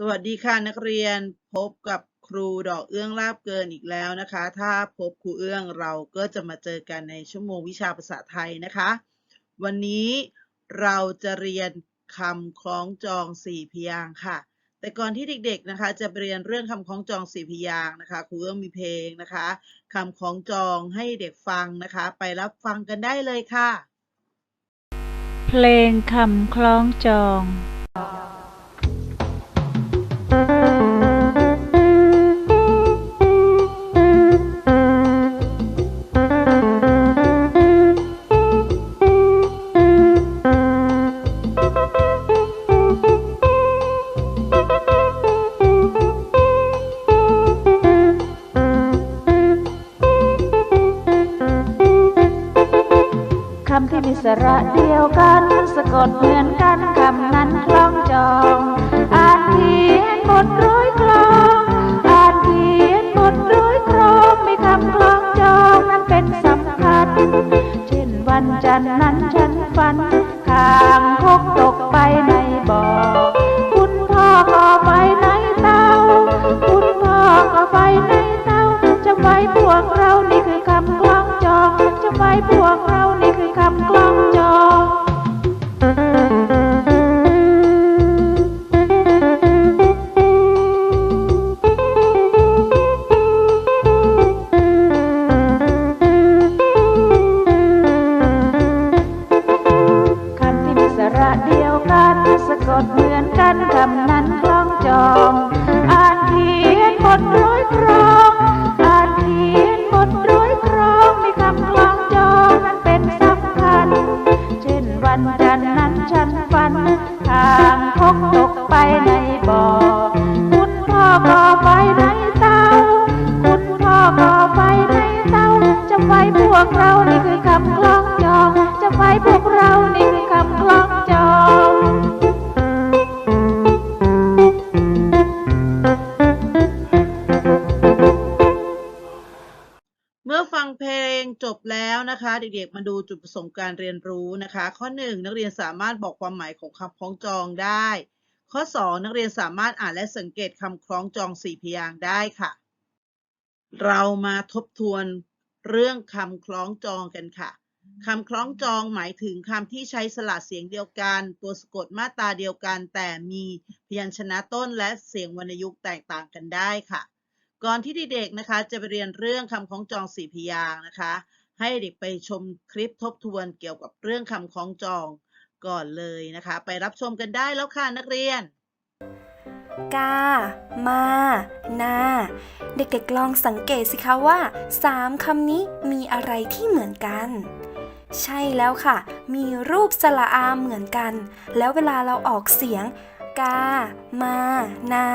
สวัสดีค่ะนักเรียนพบกับครูดอกเอื้องลาบเกินอีกแล้วนะคะ ถ้าพบครูเอื้องเราก็จะมาเจอกันในชั่วโมงวิชาภาษาไทยนะคะ วันนี้เราจะเรียนคำคล้องจองสี่พยางค์ค่ะ แต่ก่อนที่เด็กๆนะคะ จะเรียนเรื่องคำคล้องจองสี่พยางค์นะคะครูเอื้องมีเพลงนะคะคำคล้องจองให้เด็กฟังนะคะ ไปรับฟังกันได้เลยค่ะ เพลงคำคล้องจอง ดเหมือนกันคำนั้นคล้องจองอ่านเขียนบทร้อยกลองอ่านเขียนบทร้อยกรองมีคำคล้องจองนั้นเป็นสำคัญเช่นวันจันทร์นั้นฉันฝันข้างคกตกไปในบ่อคุณพ่อก็ไปในเตาคุณพ่อก็ไปในเตาจะไว้พวกเรานี่คือคำคล้องจองจะไว้พวกเรา เด็กๆ มาดูจุดประสงค์การเรียนรู้นะคะ ข้อ 1 นักเรียนสามารถบอกความหมายของคำคล้องจองได้ ข้อ 2 นักเรียนสามารถอ่านและสังเกตคำคล้องจองสี่พยางค์ได้ค่ะ เรามาทบทวนเรื่องคำคล้องจองกันค่ะคำคล้องจองหมายถึงคำที่ใช้สระเสียงเดียวกัน ตัวสะกดมาตราเดียวกัน แต่มีพยัญชนะต้นและเสียงวรรณยุกต์แตกต่างกันได้ค่ะ ก่อนที่เด็กๆนะคะ จะไปเรียนเรื่องคำคล้องจองสี่พยางค์นะคะ ให้เด็กไปชมคลิปทบทวนเกี่ยวกับเรื่องคำคล้องจองก่อนเลยนะคะ ไปรับชมกันได้แล้วค่ะนักเรียน กา มา นา เด็กๆลองสังเกตสิคะว่าสามคำนี้มีอะไรที่เหมือนกัน ใช่แล้วค่ะ มีรูปสระอาเหมือนกัน แล้วเวลาเราออกเสียง กา มา นา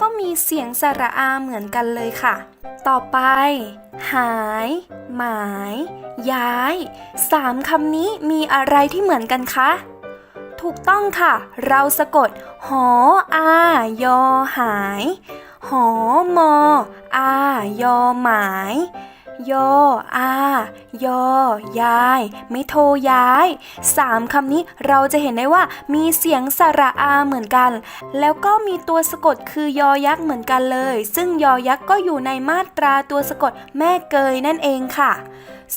ก็มีเสียงสระอาเหมือนกันเลยค่ะ ต่อไป หาย หมาย ย้ายสามคำนี้มีอะไรที่เหมือนกันคะถูกต้องค่ะ เราสะกด หออายอหาย หอมออายอหมาย ยออา ยอยาย ไม่โทรย้ายสามคำนี้เราจะเห็นได้ว่ามีเสียงสระอาเหมือนกัน แล้วก็มีตัวสะกดคือยอยักษ์เหมือนกันเลย ซึ่งยอยักษ์ก็อยู่ในมาตราตัวสะกดแม่เกยนั่นเองค่ะ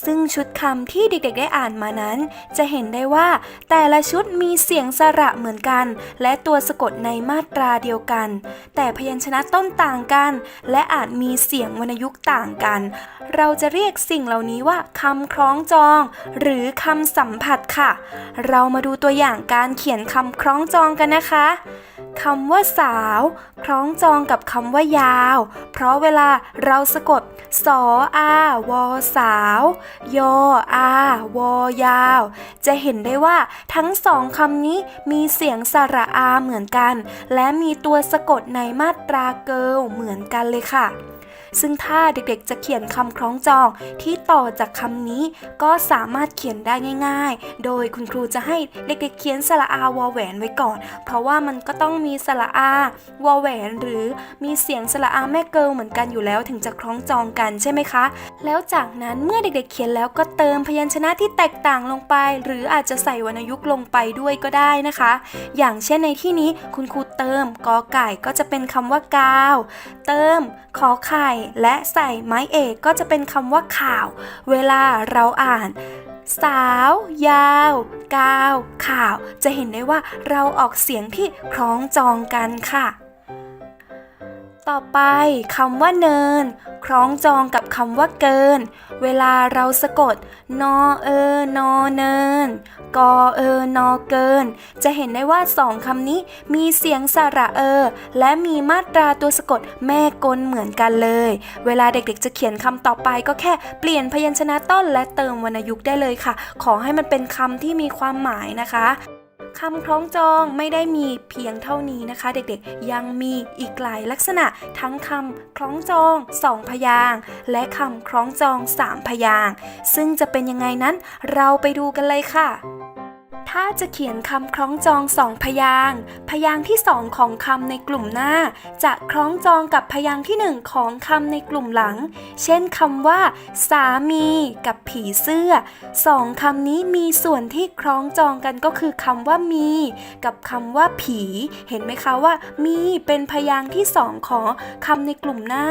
ซึ่งชุดคำที่เด็กๆได้อ่านมานั้น จะเห็นได้ว่า แต่ละชุดมีเสียงสระเหมือนกัน และตัวสะกดในมาตราเดียวกัน แต่พยัญชนะต้นต่างกัน และอาจมีเสียงวรรณยุกต์ต่างกัน เราจะเรียกสิ่งเหล่านี้ว่าคำคล้องจอง หรือคำสัมผัสค่ะ เรามาดูตัวอย่างการเขียนคำคล้องจองกันนะคะ คำว่าสาว คล้องจองกับคำว่ายาว เพราะเวลาเราสะกด สออาวอสาว ยออาวอยาว จะเห็นได้ว่าทั้งสองคำนี้มีเสียงสระอาเหมือนกัน และมีตัวสะกดในมาตราเกิลเหมือนกันเลยค่ะ ซึ่งถ้าเด็กๆจะเขียนคำคล้องจองที่ต่อจากคำนี้ ก็สามารถเขียนได้ง่าย ๆ โดยคุณครูจะให้เด็กๆเขียนสระอาวอแหวนไว้ก่อน เพราะว่ามันก็ต้องมีสระอาวอแหวน หรือมีเสียงสระอาแม่เกิลเหมือนกันอยู่แล้วถึงจะคล้องจองกันใช่ไหมคะ แล้วจากนั้นเมื่อเด็กๆเขียนแล้วก็เติมพยัญชนะที่แตกต่างลงไป หรืออาจจะใส่วรรณยุกต์ลงไปด้วยก็ได้นะคะ อย่างเช่นในที่นี้คุณครูเติมกอไก่ก็จะเป็นคำว่ากาว เติมขอไข่และใส่ไม้เอกก็จะเป็นคำว่าข่าว เวลาเราอ่าน สาว ยาว กาว ข่าว จะเห็นได้ว่าเราออกเสียงที่คล้องจองกันค่ะ ต่อไปคำว่าเนิน คล้องจองกับคำว่าเกิน เวลาเราสะกด นอเออนอเนิน กอเออนอเกิน จะเห็นได้ว่าสองคำนี้มีเสียงสระเออ และมีมาตราตัวสะกดแม่กลเหมือนกันเลย เวลาเด็กๆจะเขียนคำต่อไปก็แค่เปลี่ยนพยัญชนะต้นและเติมวรรณยุกต์ได้เลยค่ะ ขอให้มันเป็นคำที่มีความหมายนะคะ คำคล้องจองไม่ได้มีเพียงเท่านี้นะคะ เด็กๆ ยังมีอีกหลายลักษณะทั้งคำคล้องจองสองพยาง และคำคล้องจองสามพยาง ซึ่งจะเป็นยังไงนั้นเราไปดูกันเลยค่ะ ถ้าจะเขียนคำคล้องจองสองพยางพยางที่สองของคำในกลุ่มหน้า จะคล้องจองกับพยางที่หนึ่งของคำในกลุ่มหลัง เช่นคำว่า สามีกับผีเสื้อสองคำนี้มีส่วนที่คล้องจองกันก็คือคำว่ามี กับคำว่าผี เห็นไหมคะว่า มีเป็นพยางที่สองของคำในกลุ่มหน้า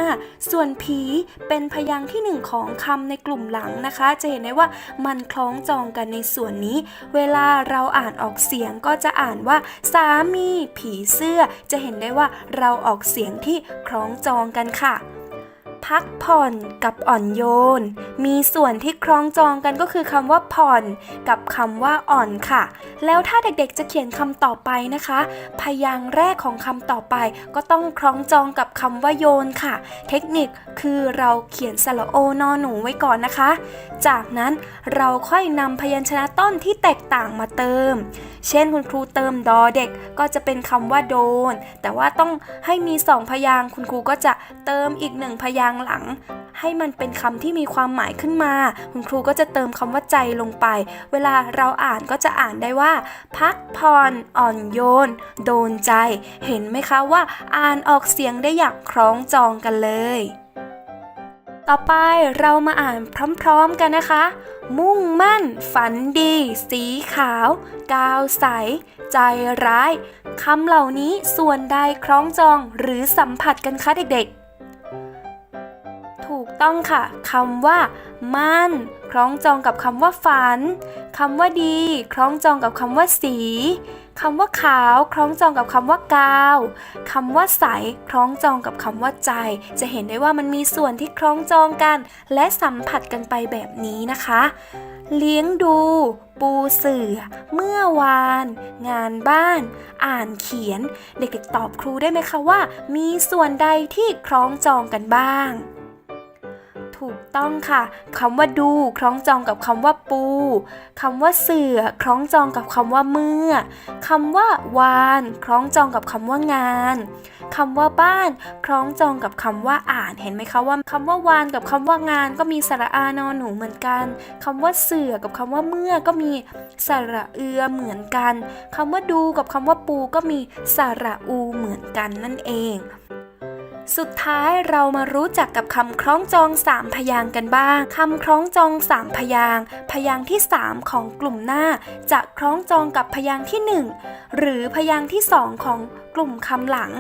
ส่วนผีเป็นพยางที่หนึ่งของคำในกลุ่มหลังนะคะ จะเห็นได้ว่ามันคล้องจองกันในส่วนนี้ เวลาเราอ่านออกเสียงก็จะอ่านว่า สามี ผีเสื้อ จะเห็นได้ว่าเราออกเสียงที่คล้องจองกันค่ะ พักผ่อนกับอ่อนโยน มีส่วนที่คล้องจองกันก็คือคำว่าผ่อน กับคำว่าอ่อนค่ะ แล้วถ้าเด็กๆจะเขียนคำต่อไปนะคะ พยางค์แรกของคำต่อไปก็ต้องคล้องจองกับคำว่าโยนค่ะ เทคนิคคือเราเขียนสระโอนอหนูไว้ก่อนนะคะ จากนั้นเราค่อยนำพยัญชนะต้นที่แตกต่างมาเติม เช่นคุณครูเติมดอเด็กก็จะเป็นคำว่าโดน แต่ว่าต้องให้มีสองพยางคุณครูก็จะเติมอีกหนึ่งพยางหลัง ให้มันเป็นคำที่มีความหมายขึ้นมา คุณครูก็จะเติมคำว่าใจลงไป เวลาเราอ่านก็จะอ่านได้ว่า พักผ่อนอ่อนโยน โดนใจ เห็นไหมคะว่า อ่านออกเสียงได้อย่างคล้องจองกันเลย ต่อไปเรามาอ่านพร้อมๆกันนะคะ มุ่งมั่น ฝันดี สีขาว กาวใส ใจร้ายคำเหล่านี้ส่วนใดคล้องจองหรือสัมผัสกันคะเด็กๆ ถูกต้องค่ะคำว่า มั่น คล้องจองกับคำว่าฝันคำว่าดี คล้องจองกับคำว่าสี คำว่าขาวคล้องจองกับคำว่ากาวคำว่าใสคล้องจองกับคำว่าใจ จะเห็นได้ว่ามันมีส่วนที่คล้องจองกัน และสัมผัสกันไปแบบนี้นะคะ เลี้ยงดู ปูเสือ เมื่อวาน งานบ้าน อ่านเขียน เด็กๆตอบครูได้ไหมคะว่า มีส่วนใดที่คล้องจองกันบ้าง ต้องค่ะคำว่าดูคล้องจองกับคำว่าปูคำว่าเสือคล้องจองกับคำว่าเมื่อคำว่าวาน คล้องจองกับคำว่างานคำว่าบ้าน คล้องจองกับคำว่าอ่านเห็นไหมคะว่าคำว่าวานกับคำว่างาน ก็มีสระอานอหนูเหมือนกันคำว่าเสือกับคำว่าเมื่อก็มีสระเอือเหมือนกันคำว่าดูกับคำว่าปูก็มีสระอูเหมือนกันนั่นเอง สุดท้ายเรามารู้จักกับคำคล้องจองสามพยางกันบ้างคำคล้องจองสามพยางพยางที่สามของกลุ่มหน้า จะคล้องจองกับพยางที่หนึ่งหรือพยางที่สองของกลุ่มคำหลัง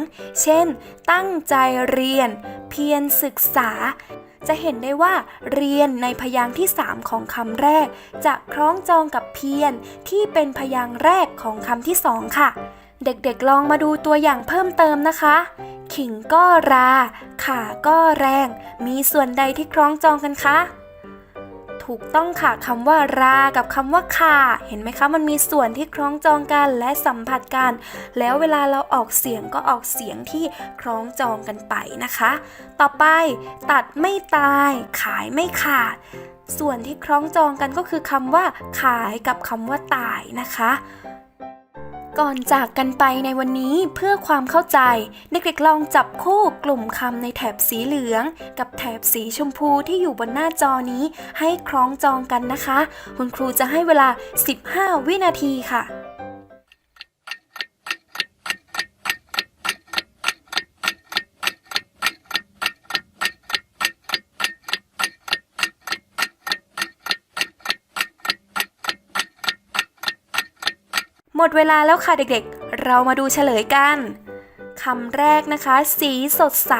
เช่น ตั้งใจเรียน เพียรศึกษา จะเห็นได้ว่า เรียนในพยางค์ที่ 3 ของคำแรก จะคล้องจองกับเพียรที่เป็นพยางค์แรกของคำที่สองค่ะ เด็กๆลองมาดูตัวอย่างเพิ่มเติมนะคะ ขิงก็รา ขาก็แรง มีส่วนใดที่คล้องจองกันคะ ถูกต้องค่ะคำว่ารา กับคำว่าขา เห็นไหมคะ มันมีส่วนที่คล้องจองกันและสัมผัสกัน แล้วเวลาเราออกเสียงก็ออกเสียงที่คล้องจองกันไปนะคะ ต่อไป ตัดไม่ตาย ขายไม่ขาด ส่วนที่คล้องจองกันก็คือคำว่า ขายกับคำว่าตายนะคะ ก่อนจากกันไปในวันนี้เพื่อความเข้าใจ เด็กๆลองจับคู่กลุ่มคำในแถบสีเหลือง กับแถบสีชมพูที่อยู่บนหน้าจอนี้ให้คล้องจองกันนะคะ คุณครูจะให้เวลา 15 วินาทีค่ะ ดเวลาแล้วค่ะเด็กๆ เรามาดูเฉลยกันคำแรกนะคะ สีสดใส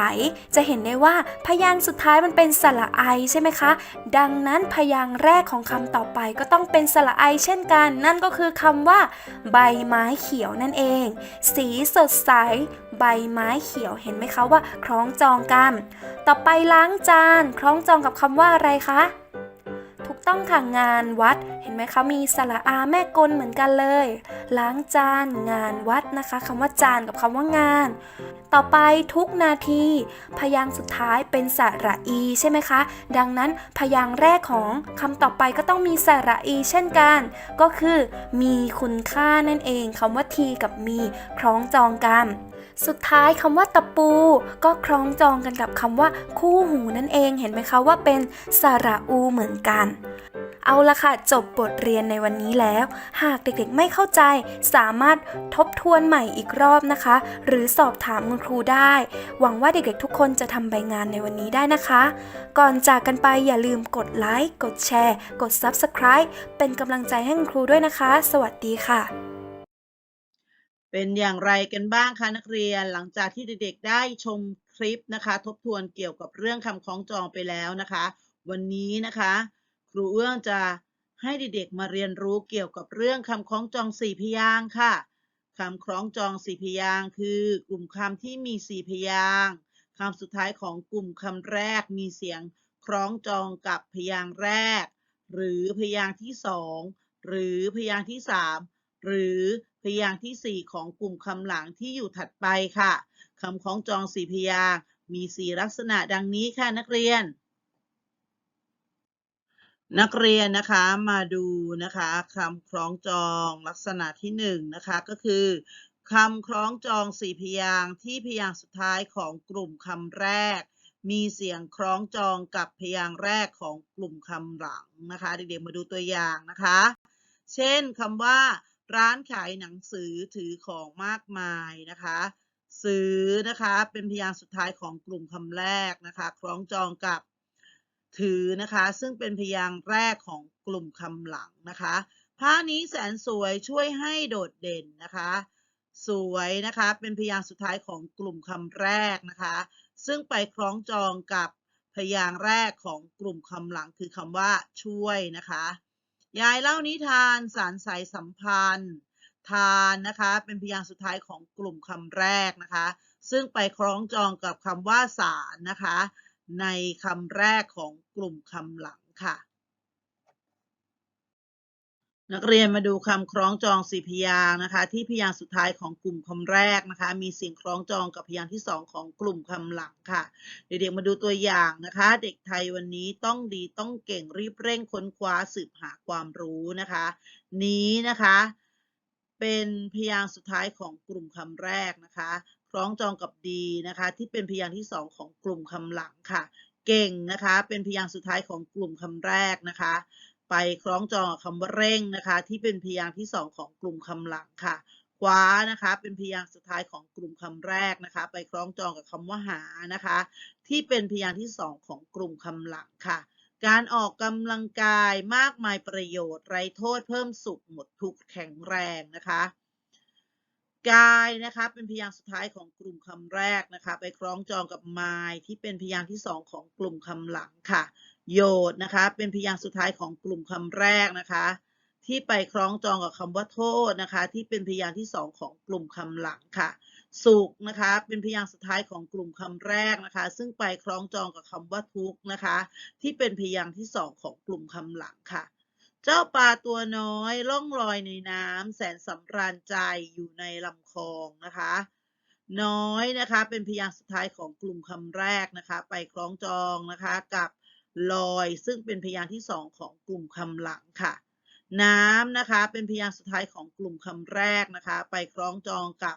จะเห็นได้ว่าพยางค์สุดท้ายมันเป็นสระไอใช่ไหมคะ ดังนั้นพยางค์แรกของคำต่อไปก็ต้องเป็นสระไอเช่นกัน นั่นก็คือคำว่า ใบไม้เขียวนั่นเอง สีสดใส ใบไม้เขียวเห็นไหมคะว่า คล้องจองกัน ต่อไปล้างจาน คล้องจองกับคำว่าอะไรคะ ต้องค่ะงานวัด เห็นไหมคะมีสระอาแม่กลเหมือนกันเลย ล้างจานงานวัดนะคะคำว่าจานกับคำว่างาน ต่อไปทุกนาที พยางสุดท้ายเป็นสระอีใช่ไหมคะ ดังนั้นพยางแรกของคำต่อไปก็ต้องมีสระอีเช่นกัน ก็คือ มีคุณค่านั่นเองคำว่าทีกับมีคล้องจองกัน สุดท้ายคำว่าตะปู ก็คล้องจองกันกับคำว่าคู่หูนั่นเองเห็นไหมคะว่าเป็นสระอูเหมือนกัน เอาละค่ะ จบบทเรียนในวันนี้แล้ว หากเด็กๆไม่เข้าใจ สามารถทบทวนใหม่อีกรอบนะคะ หรือสอบถามคุณครูได้ หวังว่าเด็กๆทุกคนจะทำใบงานในวันนี้ได้นะคะ ก่อนจากกันไปอย่าลืมกดไลค์กดแชร์ กด Subscribe เป็นกำลังใจให้คุณครูด้วยนะคะ สวัสดีค่ะ เป็นอย่างไรกันบ้างคะนักเรียนหลังจากที่เด็กๆได้ชมคลิปนะคะ ทบทวนเกี่ยวกับเรื่องคำคล้องจองไปแล้วนะคะ วันนี้นะคะ ครูเอื้องจะให้เด็กๆมาเรียนรู้เกี่ยวกับเรื่องคำคล้องจองสี่พยางค์ค่ะคำคล้องจองสี่พยางค์คือกลุ่มคำที่มีสี่พยางค์คำสุดท้ายของกลุ่มคำแรกมีเสียงคล้องจองกับพยางค์แรก หรือพยางค์ที่สองหรือพยางค์ที่สามหรือ พยางค์ที่ 4 ของกลุ่มคำหลังที่อยู่ถัดไปค่ะคำคล้องจองสี่พยางค์มี4ลักษณะดังนี้ค่ะนักเรียน นักเรียนนะคะมาดูนะคะคำคล้องจองลักษณะที่1นะคะก็คือคำคล้องจองสี่พยางค์ที่พยางค์สุดท้ายของกลุ่มคำแรก มีเสียงคล้องจองกับพยางค์แรกของกลุ่มคำหลังนะคะเด็กๆมาดูตัวอย่างนะคะ เช่นคำว่า ร้านขายหนังสือถือของมากมายนะคะ ซื้อนะคะเป็นพยางค์สุดท้ายของกลุ่มคำแรกนะคะคล้องจองกับถือนะคะซึ่งเป็นพยางค์แรกของกลุ่มคำหลังนะคะผ้านี้แสนสวยช่วยให้โดดเด่นนะคะ สวยนะคะเป็นพยางค์สุดท้ายของกลุ่มคำแรกนะคะ ซึ่งไปคล้องจองกับพยางค์แรกของกลุ่มคำหลังคือคำว่าช่วยนะคะ ยายเล่านิทานสารสายสัมพันธ์ ทานนะคะ เป็นพยางค์สุดท้ายของกลุ่มคำแรกนะคะ ซึ่งไปคล้องจองกับคำว่าสารนะคะ ในคำแรกของกลุ่มคำหลังค่ะ นักเรียนมาดูคำคล้องจองสี่พยางค์นะคะ ที่พยางค์สุดท้ายของกลุ่มคำแรกนะคะ มีเสียงคล้องจองกับพยางค์ที่สองของกลุ่มคำหลังค่ะ เด็กๆมาดูตัวอย่างนะคะ เด็กไทยวันนี้ต้องดีต้องเก่งรีบเร่งค้นคว้าสืบหาความรู้นะคะ นี้นะคะ เป็นพยางค์สุดท้ายของกลุ่มคำแรกนะคะ คล้องจองกับดีนะคะ ที่เป็นพยางค์ที่สองของกลุ่มคำหลังค่ะ เก่งนะคะ เป็นพยางค์สุดท้ายของกลุ่มคำแรกนะคะ ไปคล้องจองกับคำว่าเร่งนะคะ ที่เป็นพยางค์ที่สองของกลุ่มคำหลังค่ะคว้านะคะ เป็นพยางค์สุดท้ายของกลุ่มคำแรกนะคะ ไปคล้องจองกับคำว่าหานะคะ ที่เป็นพยางค์ที่สองของกลุ่มคำหลังค่ะ การออกกำลังกายมากมายประโยชน์ไร้โทษเพิ่มสุขหมดทุกแข็งแรงนะคะกายนะคะเป็นพยางค์สุดท้ายของกลุ่มคำแรกนะคะ ไปคล้องจองกับ my ที่เป็นพยางค์ที่สองของกลุ่มคำหลังค่ะ โยดนะคะ เป็นพยางค์สุดท้ายของกลุ่มคำแรกนะคะ ที่ไปคล้องจองกับคำว่าโทษนะคะ ที่เป็นพยางค์ที่สองของกลุ่มคำหลังค่ะ สุขนะคะ เป็นพยางค์สุดท้ายของกลุ่มคำแรกนะคะ ซึ่งไปคล้องจองกับคำว่าทุกข์นะคะ ที่เป็นพยางค์ที่สองของกลุ่มคำหลังค่ะ เจ้าปลาตัวน้อยล่องลอยในน้ำแสนสำราญใจอยู่ในลำคลองนะคะน้อยนะคะเป็นพยางค์สุดท้ายของกลุ่มคำแรกนะคะ ไปคล้องจองนะคะกับ ลอย ซึ่งเป็นพยางค์ที่สองของกลุ่มคำหลังค่ะ น้ำนะคะ เป็นพยางค์สุดท้ายของกลุ่มคำแรกนะคะ ไปคล้องจองกับ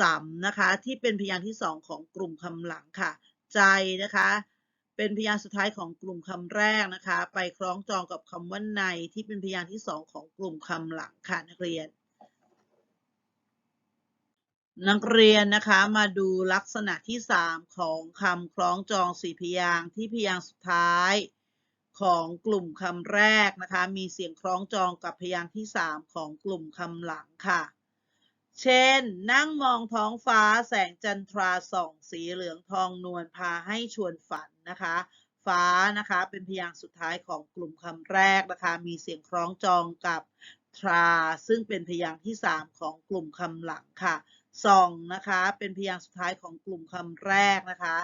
สำนะคะ ที่เป็นพยางค์ที่สองของกลุ่มคำหลังค่ะ ใจนะคะ เป็นพยางค์สุดท้ายของกลุ่มคำแรกนะคะ ไปคล้องจองกับคำว่าในที่เป็นพยางค์ที่สองของกลุ่มคำหลังค่ะนักเรียน นักเรียนนะคะมาดูลักษณะที่ 3 ของคำคล้องจองสี่พยางค์ที่พยางค์สุดท้ายของกลุ่มคำแรกนะคะ มีเสียงคล้องจองกับพยางค์ที่ 3 ของกลุ่มคำหลังค่ะ เช่น นั่งมองท้องฟ้าแสงจันทราส่องสีเหลืองทองนวลพาให้ชวนฝันนะคะ ฟ้านะคะเป็นพยางค์สุดท้ายของกลุ่มคำแรกนะคะ มีเสียงคล้องจองกับทราซึ่งเป็นพยางค์ที่ 3 ของกลุ่มคำหลังค่ะ ส่องนะคะ เป็นพยางค์สุดท้ายของกลุ่มคำแรกนะคะ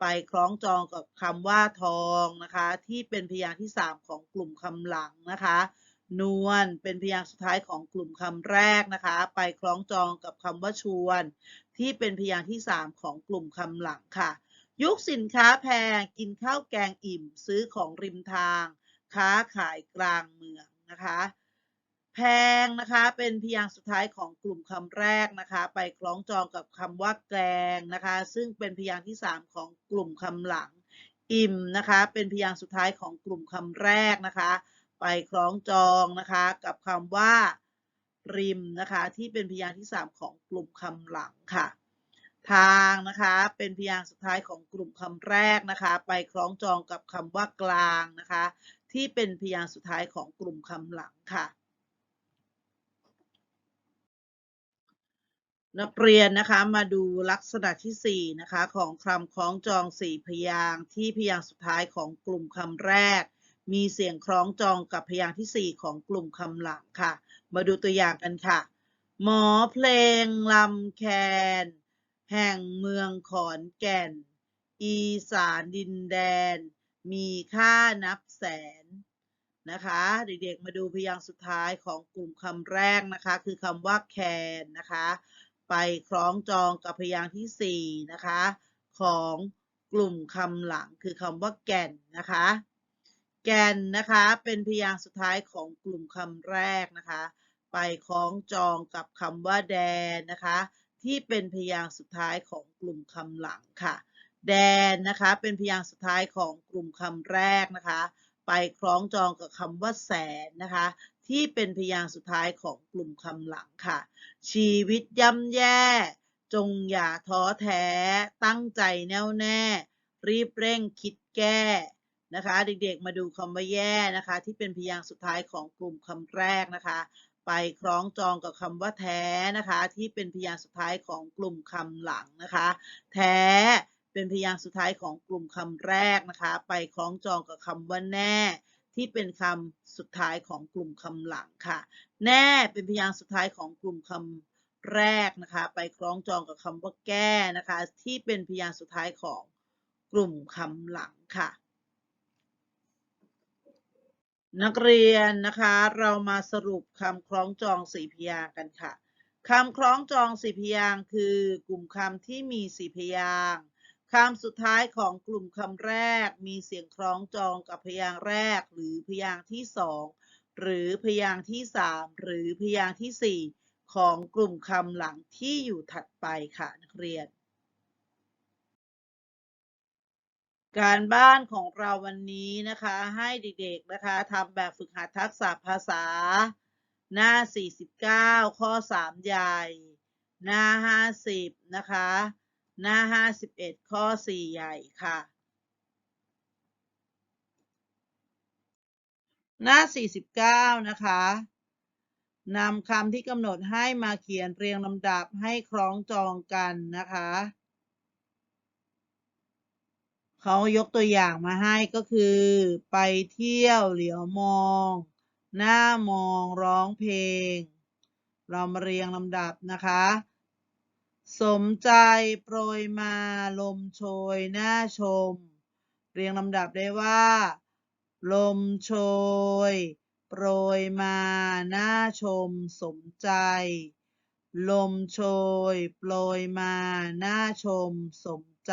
ไปคล้องจองกับคำว่าทองนะคะ ที่เป็นพยางค์ที่ 3 ของกลุ่มคำหลังนะคะ นวลเป็นพยางค์สุดท้ายของกลุ่มคำแรกนะคะ ไปคล้องจองกับคำว่าชวน ที่เป็นพยางค์ที่ 3 ของกลุ่มคำหลังค่ะ ยุคสินค้าแพงกินข้าวแกงอิ่ม ซื้อของริมทาง ค้าขายกลางเมืองนะคะ แพงนะคะเป็นพยางค์สุดท้ายของกลุ่มคำแรกนะคะ ไปคล้องจองกับคำว่าแกงนะคะ ซึ่งเป็นพยางค์ที่ 3 ของกลุ่มคำหลัง อิ่มนะคะ เป็นพยางค์สุดท้ายของกลุ่มคำแรกนะคะ ไปคล้องจองนะคะ กับคำว่า ริมนะคะ ที่เป็นพยางค์ที่ 3 ของกลุ่มคำหลังค่ะ ทางนะคะ เป็นพยางค์สุดท้ายของกลุ่มคำแรกนะคะ ไปคล้องจองกับคำว่ากลางนะคะ ที่เป็นพยางค์สุดท้ายของกลุ่มคำหลังค่ะ นักเรียนนะคะมาดูลักษณะที่ 4 นะคะ ของคำคล้องจอง4พยางค์ที่พยางค์สุดท้ายของกลุ่มคำแรก มีเสียงคล้องจองกับพยางค์ที่ 4 ของกลุ่มคำหลังค่ะ มาดูตัวอย่างกันค่ะ หมอเพลงลำแคน แห่งเมืองขอนแก่น อีสานดินแดน มีค่านับแสนนะคะ เด็กๆมาดูพยางค์สุดท้ายของกลุ่มคำแรกนะคะ คือคำว่าแคนนะคะ ไปคล้องจองกับพยางค์ที่ 4 นะคะ ของกลุ่มคำหลังคือคำว่าแก่นนะคะ แก่นนะคะเป็นพยางค์สุดท้ายของกลุ่มคำแรกนะคะ ไปคล้องจองกับคำว่าแดนนะคะ ที่เป็นพยางค์สุดท้ายของกลุ่มคำหลังค่ะ แดนนะคะเป็นพยางค์สุดท้ายของกลุ่มคำแรกนะคะ ไปคล้องจองกับคำว่าแสนนะคะ ที่เป็นพยางค์สุดท้ายของกลุ่มคำหลังค่ะ ชีวิตย่ำแย่ จงอย่าท้อแท้ ตั้งใจแน่วแน่ รีบเร่งคิดแก้นะคะ เด็กๆมาดูคำว่าแย่นะคะ ที่เป็นพยางค์สุดท้ายของกลุ่มคำแรกนะคะ ไปคล้องจองกับคำว่าแท้นะคะ ที่เป็นพยางค์สุดท้ายของกลุ่มคำหลังนะคะ แท้เป็นพยางค์สุดท้ายของกลุ่มคำแรกนะคะ ไปคล้องจองกับคำว่าแน่ ที่เป็นคำสุดท้ายของกลุ่มคำหลังค่ะ แน่เป็นพยางค์สุดท้ายของกลุ่มคำแรกนะคะ ไปคล้องจองกับคำว่าแก้นะคะ ที่เป็นพยางค์สุดท้ายของกลุ่มคำหลังค่ะ นักเรียนนะคะ เรามาสรุปคำคล้องจองสี่พยางค์กันค่ะคำคล้องจองสี่พยางค์คือกลุ่มคำที่มีสี่พยางค์ คำสุดท้ายของกลุ่มคำแรกมีเสียงคล้องจองกับพยางค์แรก หรือพยางค์ที่สองหรือพยางค์ที่สามหรือพยางค์ที่สี่ของกลุ่มคำหลังที่อยู่ถัดไปค่ะนักเรียน การบ้านของเราวันนี้นะคะให้เด็กๆนะคะทำแบบฝึกหัดทักษะภาษา หน้า 49 ข้อ 3 ใหญ่ หน้า 50 นะคะ หน้า 51 ข้อ 4 ใหญ่ค่ะ หน้า 49 นะคะนำคำที่กำหนดให้มาเขียนเรียงลำดับให้คล้องจองกันนะคะเขายกตัวอย่างมาให้ก็คือ ไปเที่ยวเหลียวมอง หน้ามองร้องเพลง เรามาเรียงลำดับนะคะ สมใจโปรยมาลมโชยหน้าชม เรียงลำดับได้ว่า ลมโชย โปรยมาหน้าชม สมใจ ลมโชย โปรยมาหน้าชม สมใจ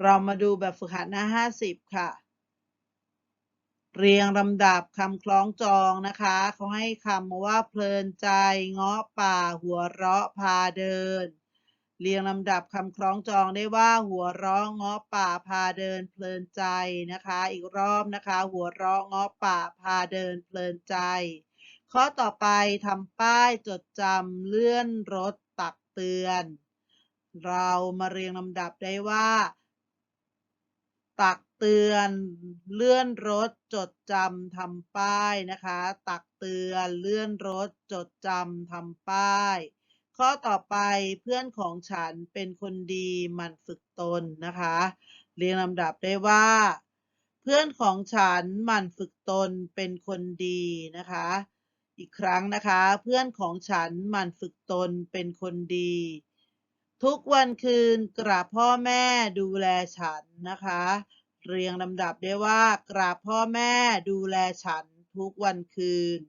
เรามาดูแบบฝึกหัดหน้า 50 ค่ะ เรียงลำดับคำคล้องจองนะคะเขาให้คำมาว่าเพลินใจเงาะป่า หัวเราะพาเดิน เรียงลำดับคำคล้องจองได้ว่าหัวเราะเงาะป่าพาเดิน เพลินใจนะคะ อีกรอบนะคะ หัวเราะเงาะป่าพาเดิน เพลินใจ ข้อต่อไปทำป้ายจดจำเลื่อนรถตักเตือน เรามาเรียงลำดับได้ว่า ตัก เตือนเลื่อนรถจดจำทำป้ายนะคะ ตักเตือนเลื่อนรถจดจำทำป้าย ข้อต่อไปเพื่อนของฉันเป็นคนดีมันฝึกตนนะคะ เรียงลำดับได้ว่า เพื่อนของฉันมันฝึกตนเป็นคนดีนะคะ อีกครั้งนะคะ เพื่อนของฉันมันฝึกตนเป็นคนดีทุกวันคืนกราบพ่อแม่ดูแลฉันนะคะ เรียงลำดับได้ว่ากราบพ่อแม่ดูแลฉันทุกวันคืน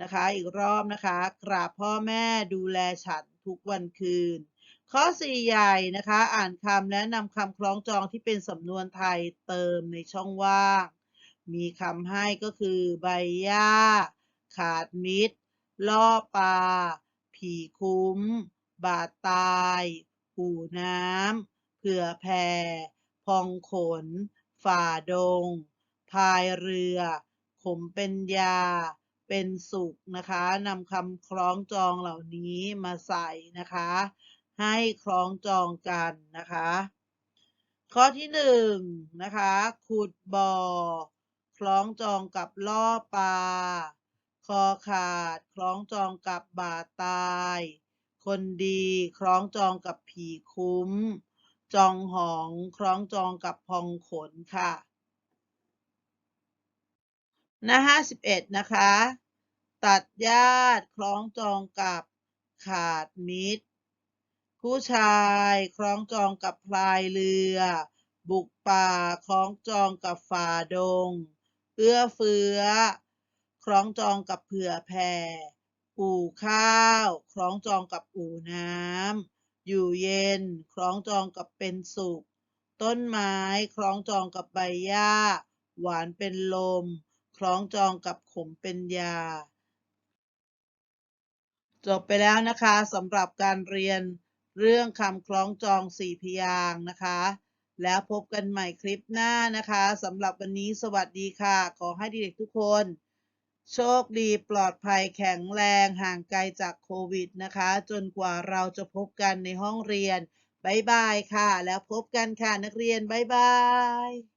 นะคะ อีกรอบนะคะ กราบพ่อแม่ดูแลฉันทุกวันคืน ข้อสี่ใหญ่นะคะ อ่านคำและนำคำคล้องจองที่เป็นสำนวนไทยเติมในช่องว่าง มีคำให้ก็คือใบหญ้า ขาดมิตร ล่อปลา ผีคุ้ม บาดตาย หูน้ำเผื่อแผ่ พองขน ฝ่าดง พายเรือ ขมเป็นยา เป็นสุขนะคะนำคำคล้องจองเหล่านี้มาใส่นะคะ ให้คล้องจองกันนะคะ ข้อที่หนึ่งนะคะ ขุดบ่อ คล้องจองกับล่อปลาคอขาด คล้องจองกับบาดตาย คนดี คล้องจองกับผีคุ้ม จองหองคล้องจองกับพองขนค่ะหน้าห้าสิบเอ็ดนะคะ ตัดญาติคล้องจองกับขาดมิตร ผู้ชายคล้องจองกับพลายเรือ บุกป่าคล้องจองกับฝ่าดง เอื้อเฟื้อ คล้องจองกับเผื่อแผ่ อู่ข้าว คล้องจองกับอู่น้ำ อยู่เย็น คล้องจองกับเป็นสุข ต้นไม้ คล้องจองกับใบหญ้า หวานเป็นลม คล้องจองกับขมเป็นยา จบไปแล้วนะคะสำหรับการเรียนเรื่องคำคล้องจองสี่พยางนะคะ แล้วพบกันใหม่คลิปหน้านะคะสำหรับวันนี้สวัสดีค่ะ ขอให้เด็กๆทุกคน โชคดีปลอดภัยแข็งแรงห่างไกลจากโควิดนะคะ จนกว่าเราจะพบกันในห้องเรียน บ๊ายบายค่ะ แล้วพบกันค่ะนักเรียน บ๊ายบาย